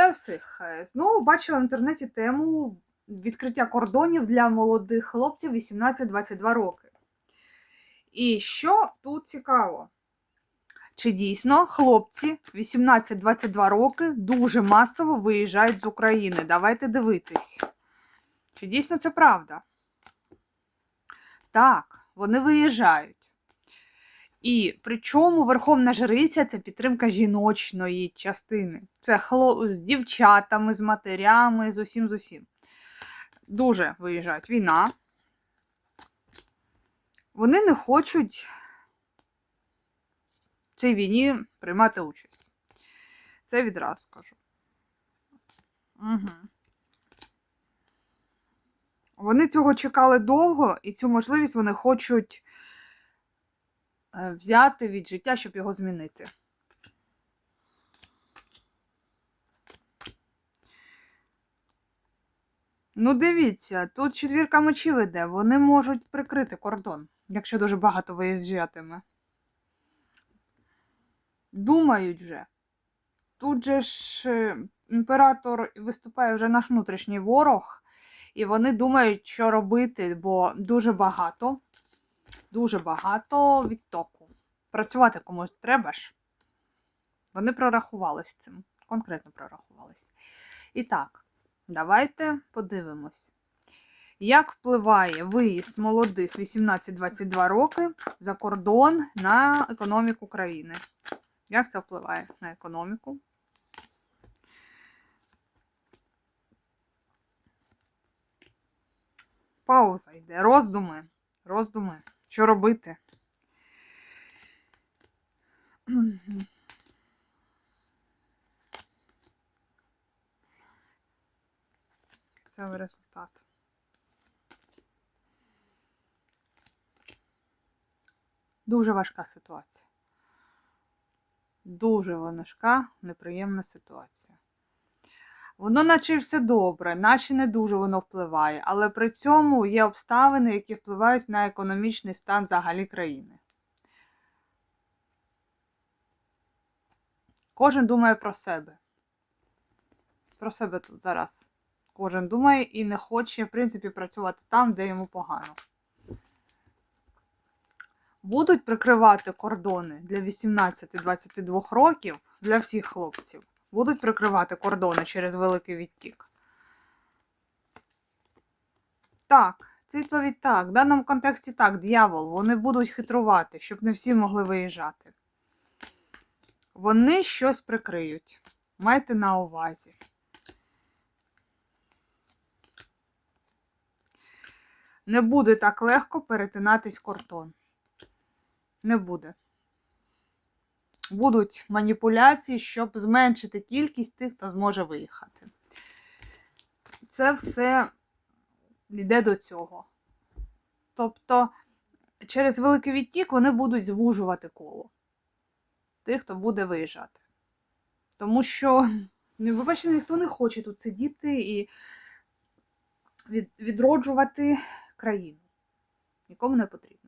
Вітаю всіх! Знову бачила в інтернеті тему відкриття кордонів для молодих хлопців 18-22 роки. І що тут цікаво? Чи дійсно хлопці 18-22 роки дуже масово виїжджають з України? Давайте дивитись. Чи дійсно це правда? Так, вони виїжджають. І причому Верховна Жриця це підтримка жіночної частини. Це хло... з дівчатами, з матерями, з усім з усім. Дуже виїжджають. Війна. Вони не хочуть в цій війні приймати участь. Це відразу скажу. Угу. Вони цього чекали довго, і цю можливість вони хочуть взяти від життя, щоб його змінити. Ну, дивіться, тут четвірка мечів іде. Вони можуть прикрити кордон, якщо дуже багато виїжджатиме. Думають вже. Тут же ж е, імператор виступає вже наш внутрішній ворог, і вони думають, що робити, бо дуже багато, дуже багато відтоку. Працювати комусь треба ж. Вони прорахувались цим, конкретно прорахувались. І так, давайте подивимось, як впливає виїзд молодих 18-22 роки за кордон на економіку країни. Як це впливає на економіку? Пауза йде. Роздуми. Роздуми. Що робити? Це результат. Дуже важка ситуація. Дуже важка, неприємна ситуація. Воно, наче все добре, наче не дуже воно впливає, але при цьому є обставини, які впливають на економічний стан взагалі країни. Кожен думає про себе. Про себе тут зараз. Кожен думає і не хоче, в принципі, працювати там, де йому погано. Будуть прикривати кордони для 18-22 років для всіх хлопців. Будуть прикривати кордони через великий відтік. Так, це відповідь так. В даному контексті так, дьявол. Вони будуть хитрувати, щоб не всі могли виїжджати. Вони щось прикриють. Майте на увазі. Не буде так легко перетинатись кордон. Не буде. Будуть маніпуляції, щоб зменшити кількість тих, хто зможе виїхати. Це все йде до цього. Тобто, через великий відтік вони будуть звужувати коло тих, хто буде виїжджати. Тому що, ну, ви бачите, ніхто не хоче тут сидіти і від, відроджувати країну. Нікому не потрібно.